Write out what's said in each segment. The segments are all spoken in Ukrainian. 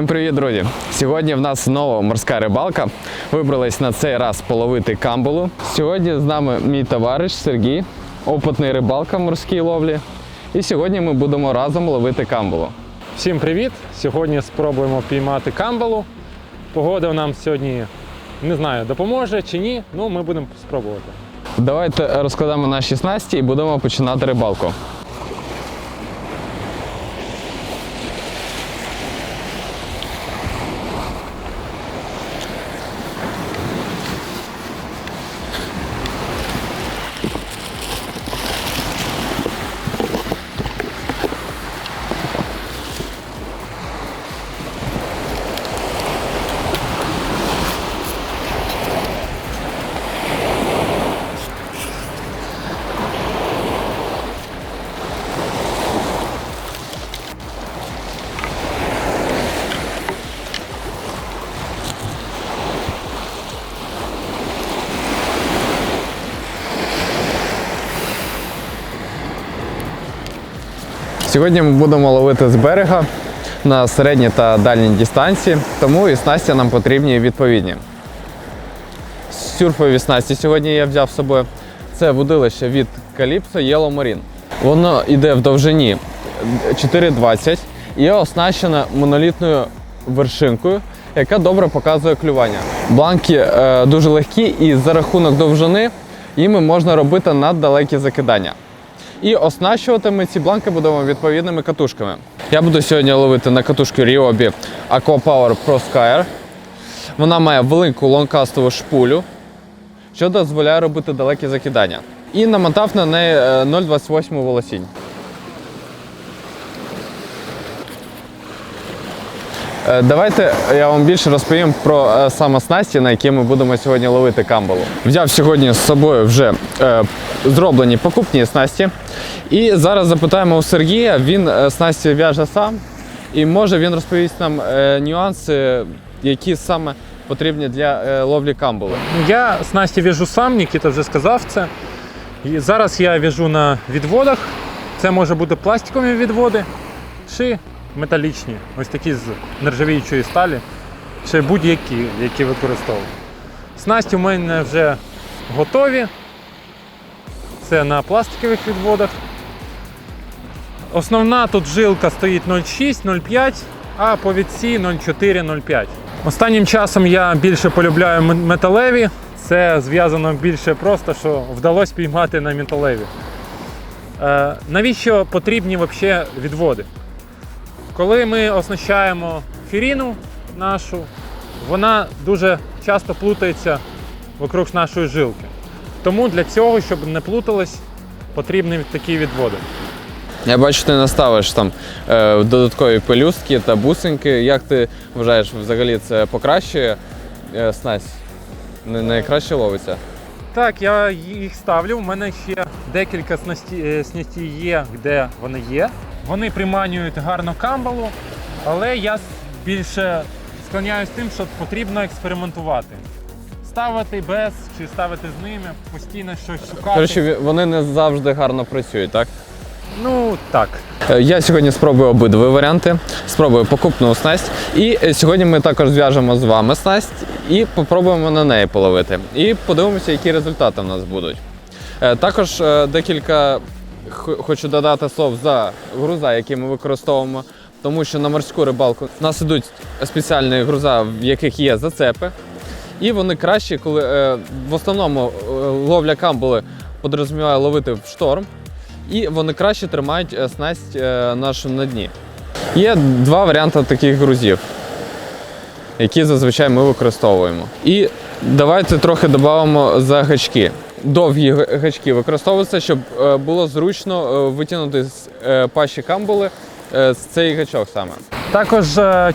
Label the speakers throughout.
Speaker 1: Всім привіт, друзі! Сьогодні в нас знову морська рибалка. Вибрались на цей раз половити камбулу. Сьогодні з нами мій товариш Сергій, опитний рибалка в морській ловлі. І сьогодні ми будемо разом ловити камбулу.
Speaker 2: Всім привіт! Сьогодні спробуємо піймати камбалу. Погода нам сьогодні не знаю, допоможе чи ні. Ну ми будемо спробувати.
Speaker 1: Давайте розкладемо наші снасті і будемо починати рибалку. Сьогодні ми будемо ловити з берега на середній та дальній дистанції, тому і снасті нам потрібні відповідні. Сюрфові снасті сьогодні я взяв з собою. Це вудилище від Calypso Yellow Marine. Воно йде в довжині 4,20 і оснащено монолітною вершинкою, яка добре показує клювання. Бланки е, дуже легкі і за рахунок довжини їми можна робити наддалекі закидання. І оснащувати ми ці бланки будемо відповідними катушками. Я буду сьогодні ловити на катушку Ryobi Aquapower Pro Skyer. Вона має велику лонкастову шпулю, що дозволяє робити далекі закидання. І намотав на неї е, 0,28 волосінь. Давайте я вам більше розповім про е, саме снасті, на які ми будемо сьогодні ловити камбалу. Взяв сьогодні з собою вже е, зроблені покупні снасті. І зараз запитаємо у Сергія, він е, снасті в'яже сам, і може він розповість нам е, нюанси, які саме потрібні для е, ловлі камбули.
Speaker 2: Я снасті в'яжу сам, Нікіта вже сказав це. І зараз я в'яжу на відводах. Це може бути пластикові відводи чи металічні, ось такі з нержавіючої сталі, чи будь-які, які використовую. Снасті у мене вже готові. Це на пластикових відводах. Основна тут жилка стоїть 0,6, 0,5, а по відсі 0,4, 0,5. Останнім часом я більше полюбляю металеві. Це зв'язано більше просто, що вдалося піймати на металеві. Е, навіщо потрібні взагалі відводи? Коли ми оснащаємо фіріну нашу, вона дуже часто плутається вокруг нашої жилки. Тому для цього, щоб не плуталось, потрібні такі відводи.
Speaker 1: Я бачу, ти наставиш там е, додаткові пелюстки та бусинки. Як ти вважаєш, взагалі це покращує е, снасть? Не найкраще ловиться?
Speaker 2: Так, я їх ставлю. У мене ще декілька снасті, е, є, де вони є. Вони приманюють гарно камбалу, але я більше склоняюсь тим, що потрібно експериментувати. Ставити без чи ставити з ними, постійно щось шукати.
Speaker 1: Коротше, вони не завжди гарно працюють, так?
Speaker 2: Ну так.
Speaker 1: Е, Я сьогодні спробую обидва варіанти. Спробую покупну снасть. І е, сьогодні ми також зв'яжемо з вами снасть і попробуємо на неї половити. І подивимося, які результати в нас будуть. Е, Також декілька хочу додати слов за груза, які ми використовуємо. Тому що на морську рибалку в нас ідуть спеціальні груза, в яких є зацепи. І вони кращі, коли е, в основному е, ловля камбули подрозуміває ловити в шторм, і вони краще тримають е, снасть е, нашу на дні. Є два варіанти таких грузів, які зазвичай ми використовуємо. І давайте трохи додамо за гачки. Довгі гачки використовуються, щоб е, було зручно е, витягнути з е, пащі камбули з цей гачок саме.
Speaker 2: Також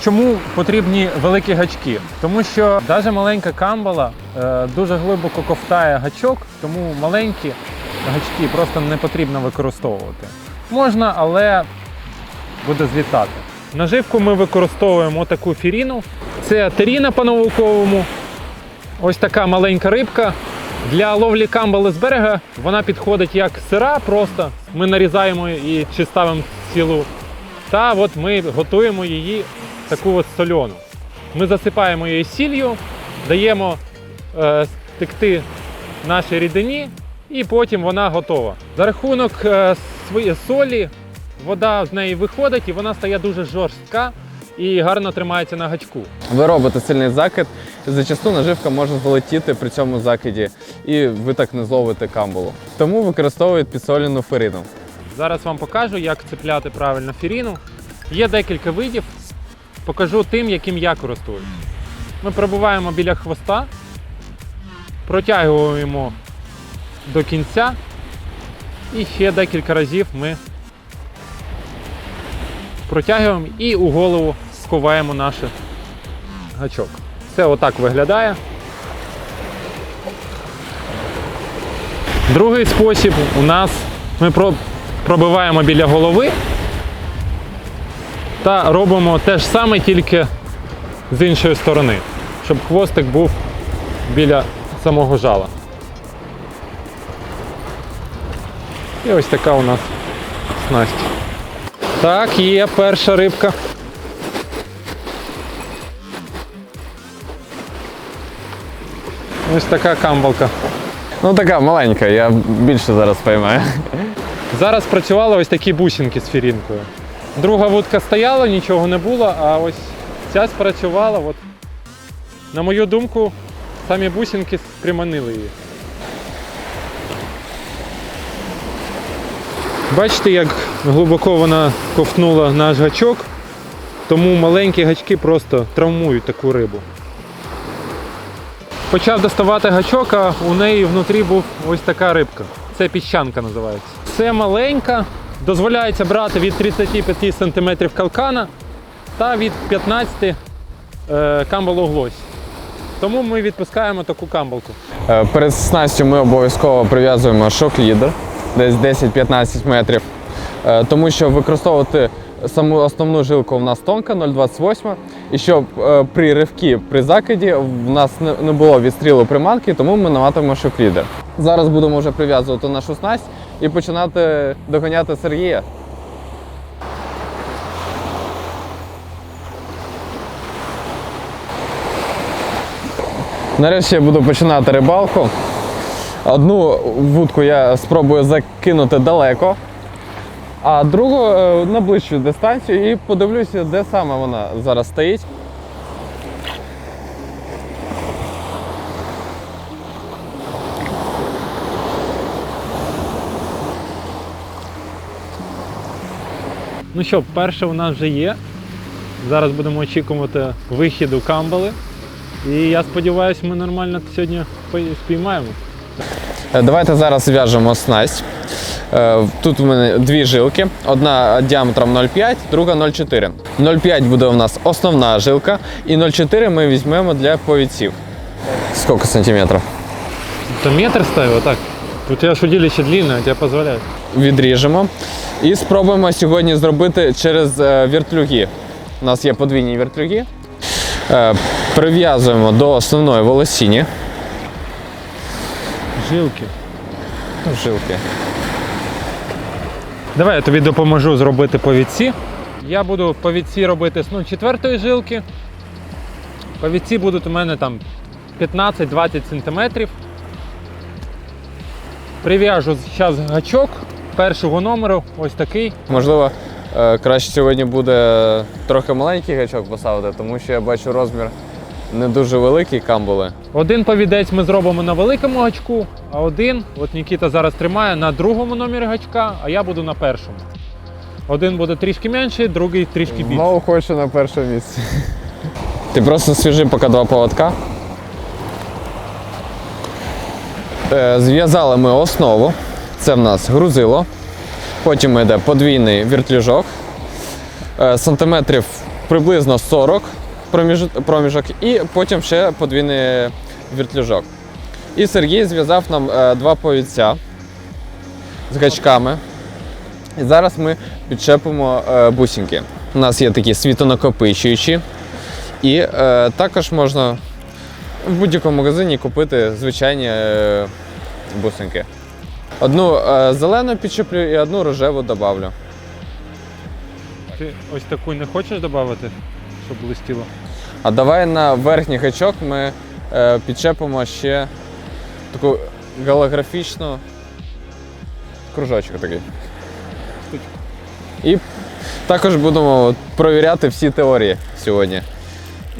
Speaker 2: чому потрібні великі гачки? Тому що навіть маленька камбала дуже глибоко ковтає гачок, тому маленькі гачки просто не потрібно використовувати. Можна, але буде злітати. Наживку ми використовуємо таку фіріну. Це теріна по-науковому. Ось така маленька рибка. Для ловлі камбали з берега вона підходить як сира, просто ми нарізаємо і чи ставимо цілу. Та от ми готуємо її таку от сольону. Ми засипаємо її сіллю, даємо е, стекти нашій рідині, і потім вона готова. За рахунок е, своєї солі вода з неї виходить і вона стає дуже жорстка і гарно тримається на гачку.
Speaker 1: Ви робите сильний закид, зачасту наживка може залетіти при цьому закиді, і ви так не зловите камбулу. Тому використовують підсолену ферину.
Speaker 2: Зараз вам покажу, як цепляти правильно фіріну. Є декілька видів. Покажу тим, яким я користуюсь. Ми пробуваємо біля хвоста, протягуємо до кінця і ще декілька разів ми протягуємо і у голову сховаємо наш гачок. Це отак виглядає. Другий спосіб у нас ми пробиваємо біля голови та робимо те ж саме, тільки з іншої сторони, щоб хвостик був біля самого жала. І ось така у нас снасть. Так, є перша рибка. Ось така камбалка.
Speaker 1: Ну така маленька, я більше зараз поймаю.
Speaker 2: Зараз працювали ось такі бусинки з фірінкою. Друга вудка стояла, нічого не було, а ось ця спрацювала. От. На мою думку, самі бусинки приманили її. Бачите, як глибоко вона ковтнула наш гачок, тому маленькі гачки просто травмують таку рибу. Почав доставати гачок, а у неї внутрі був ось така рибка. Це піщанка називається. Це маленька, дозволяється брати від 35 см калкана та від 15 е, камбалу глось. Тому ми відпускаємо таку камбалку.
Speaker 1: Е, Перед снастю ми обов'язково прив'язуємо шок-лідер десь 10-15 метрів, Е, тому що використовувати саму основну жилку в нас тонка 0,28, і щоб е, при ривкі, при закиді в нас не було відстрілу приманки, тому ми наматуємо шок-лідер. Зараз будемо вже прив'язувати нашу снасть і починати доганяти Сергія. Нарешті я буду починати рибалку. Одну вудку я спробую закинути далеко, а другу е, на ближчу дистанцію і подивлюся, де саме вона зараз стоїть.
Speaker 2: Ну що, перше у нас вже є. Зараз будемо очікувати вихіду камбали. І я сподіваюся, ми нормально сьогодні спіймаємо.
Speaker 1: Е, Давайте зараз зв'яжемо снасть. Е, Тут у мене дві жилки. Одна діаметром 0,5, друга 0,4. 0,5 буде у нас основна жилка, і 0,4 ми візьмемо для повідців. Скільки сантиметрів?
Speaker 2: То метр ставил, так? У тебя ж удилище длинное, тебе позволяет.
Speaker 1: Відріжемо і спробуємо сьогодні зробити через е, вертлюги. У нас є подвійні вертлюги. Е, Прив'язуємо до основної волосіні.
Speaker 2: Жилки.
Speaker 1: Жилки.
Speaker 2: Давай я тобі допоможу зробити повідці. Я буду повідці робити з 0,4 жилки. Повідці будуть у мене там 15-20 см. Прив'яжу зараз гачок першого номеру, ось такий.
Speaker 1: Можливо, е, краще сьогодні буде трохи маленький гачок поставити, тому що я бачу розмір не дуже великий камбули.
Speaker 2: Один повідець ми зробимо на великому гачку, а один, от Нікіта зараз тримає на другому номері гачка, а я буду на першому. Один буде трішки менший, другий трішки більший.
Speaker 1: Знову хочу на першому місці. Ти просто свіжи поки два поводка. Е, Зв'язали ми основу. Це в нас грузило. Потім йде подвійний віртлюжок. Е, Сантиметрів приблизно 40 проміж- проміжок, і потім ще подвійний віртлюжок. І Сергій зв'язав нам е, два повідця з гачками. І зараз ми підчепимо е, бусинки. У нас є такі світонакопичуючі. І е, також можна в будь-якому магазині купити звичайні е, бусинки. Одну е, зелену підчеплю і одну рожеву добавлю.
Speaker 2: Ти ось таку не хочеш додати? щоб блистіло.
Speaker 1: А давай на верхній гачок ми е, підчепимо ще таку голографічну кружочок такий. І також будемо провіряти всі теорії сьогодні.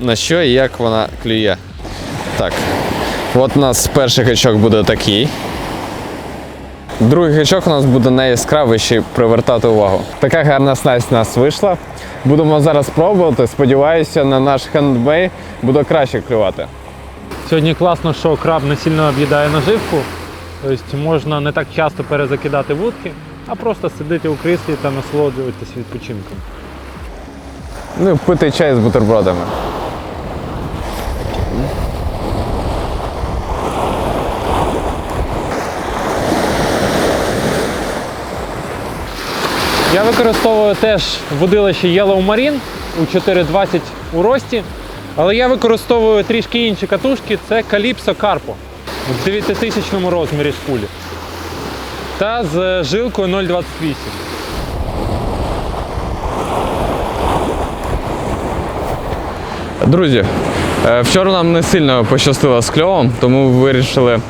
Speaker 1: На що і як вона клює. Так. От у нас перший гачок буде такий. Другий гачок у нас буде ще привертати увагу. Така гарна снасть у нас вийшла. Будемо зараз пробувати. Сподіваюся, на наш хендбей буде краще клювати.
Speaker 2: Сьогодні класно, що краб не сильно об'їдає наживку. Тобто можна не так часто перезакидати вудки, а просто сидіти у кріслі та насолоджуватися відпочинком.
Speaker 1: Ну, пити чай з бутербродами.
Speaker 2: Я використовую теж водилище Yellow Marine у 4,20 у рості, але я використовую трішки інші катушки, це Calypso Carpo в 9000 розмірі шпулі. Та з жилкою 0,28.
Speaker 1: Друзі, е, вчора нам не сильно пощастило з кльовом, тому вирішили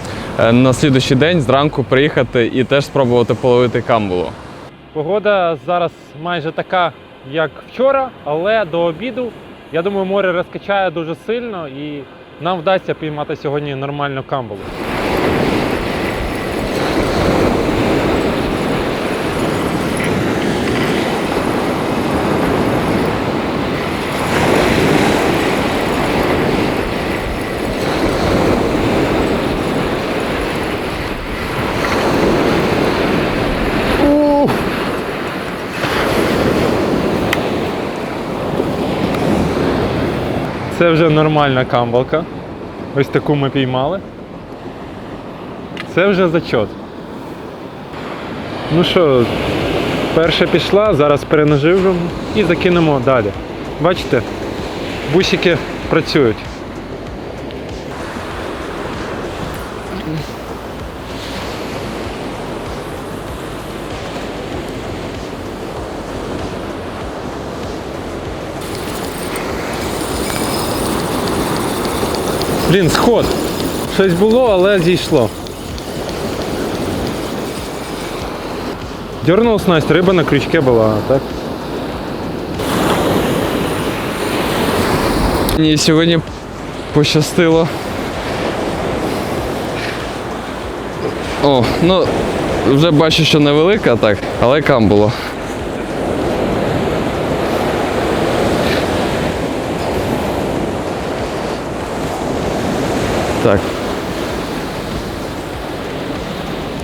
Speaker 1: е, на слідуючий день зранку приїхати і теж спробувати половити камбулу.
Speaker 2: Погода зараз майже така, як вчора, але до обіду, я думаю, море розкачає дуже сильно і нам вдасться піймати сьогодні нормальну камбалу. Це вже нормальна камбалка. Ось таку ми піймали. Це вже зачот. Ну що, перша пішла, зараз перенаживимо і закинемо далі. Бачите, бусики працюють. Блін, сход. Щось було, але зійшло. Дернув снасть, риба на крючке була, так?
Speaker 1: Мені сьогодні пощастило. О, ну вже бачу, що невелика так, але камбуло. Так.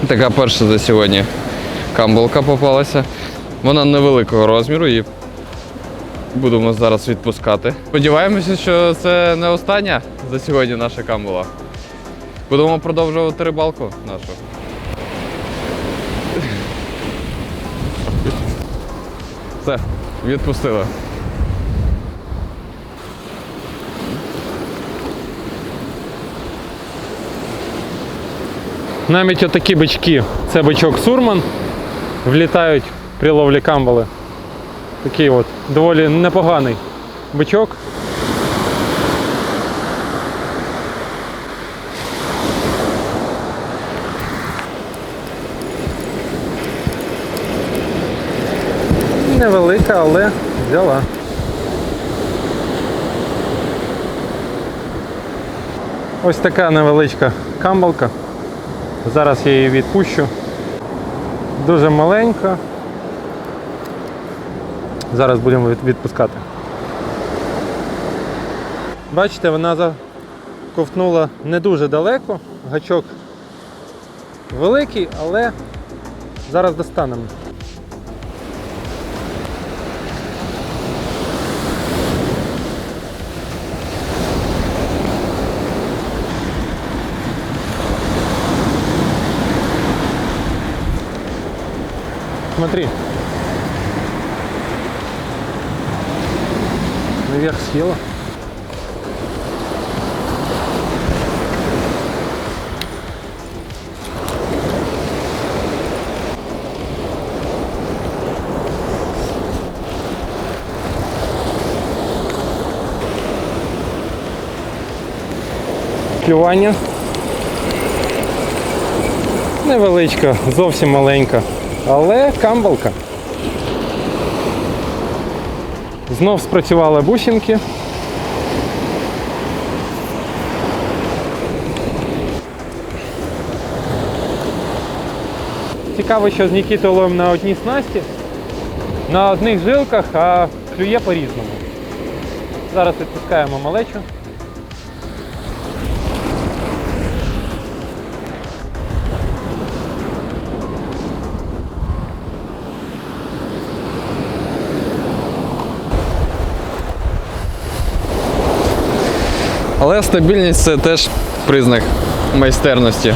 Speaker 1: Така перша за сьогодні камбулка попалася. Вона невеликого розміру і будемо зараз відпускати. Сподіваємося, що це не остання за сьогодні наша камбула. Будемо продовжувати рибалку нашу. Все, відпустили.
Speaker 2: Навіть отакі бички, це бичок Сурман, влітають при ловлі камбали. Такий от доволі непоганий бичок. Невелика, але взяла. Ось така невеличка камбалка. Зараз я її відпущу. Дуже маленька. Зараз будемо відпускати. Бачите, вона заковтнула не дуже далеко. Гачок великий, але зараз достанемо. смотри. Наверх съела. Клювання. Невеличка, зовсім маленька але камбалка. Знов спрацювали бусинки. Цікаво, що з Нікітою ловимо на одній снасті, на одних жилках, а клює по-різному. Зараз відпускаємо малечу.
Speaker 1: Але стабільність це теж признак майстерності.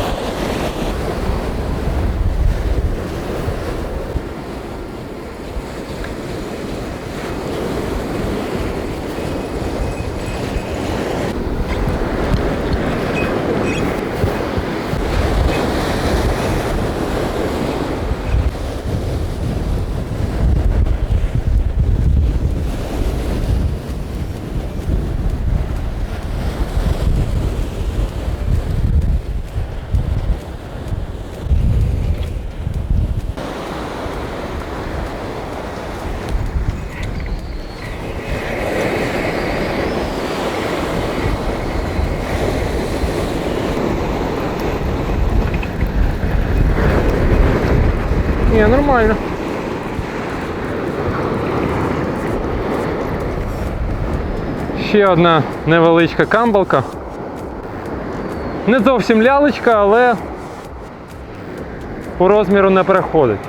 Speaker 2: Ні, нормально. Ще одна невеличка камбалка. Не зовсім лялечка, але по розміру не переходить.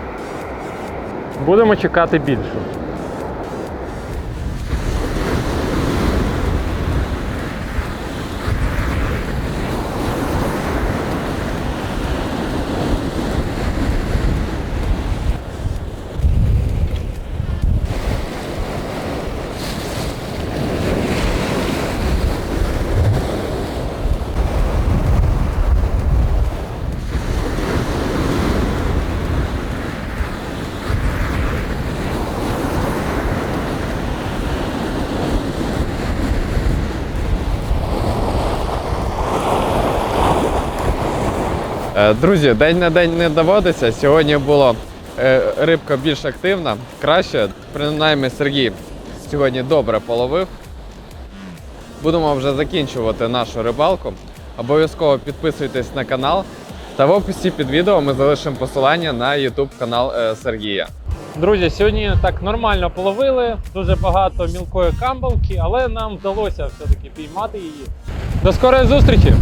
Speaker 2: Будемо чекати більше.
Speaker 1: Друзі, день на день не доводиться. Сьогодні була рибка більш активна, краще. Принаймні Сергій сьогодні добре половив. Будемо вже закінчувати нашу рибалку. Обов'язково підписуйтесь на канал. Та в описі під відео ми залишимо посилання на YouTube канал е, Сергія.
Speaker 2: Друзі, сьогодні так нормально половили, дуже багато мілкої камбалки, але нам вдалося все-таки піймати її. До скорої зустрічі!